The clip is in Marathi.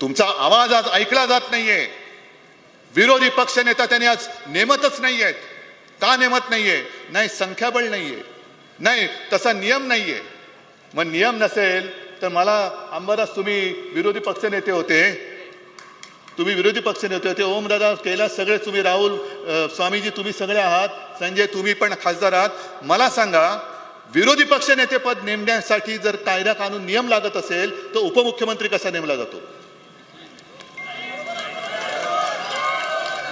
तुमचा आवाज आज ऐकला जात नाहीये. विरोधी पक्ष नेता त्यांनी आज नेमतच नाहीयेत. का नेमत नाहीये? नाही संख्याबळ नाहीये. नाही तसा नियम नाहीये. मग नियम नसेल तर मला अंबादास तुम्ही विरोधी पक्ष नेते होते. तुम्ही विरोधी पक्ष नेते होते. ओम दादा कैलास सगळे तुम्ही राहुल स्वामीजी तुम्ही सगळे आहात. संजय तुम्ही पण खासदार आहात. मला सांगा विरोधी पक्ष नेतेपद नेमण्यासाठी जर कायदा कानून नियम लागत असेल तर उपमुख्यमंत्री कसा नेमला जातो?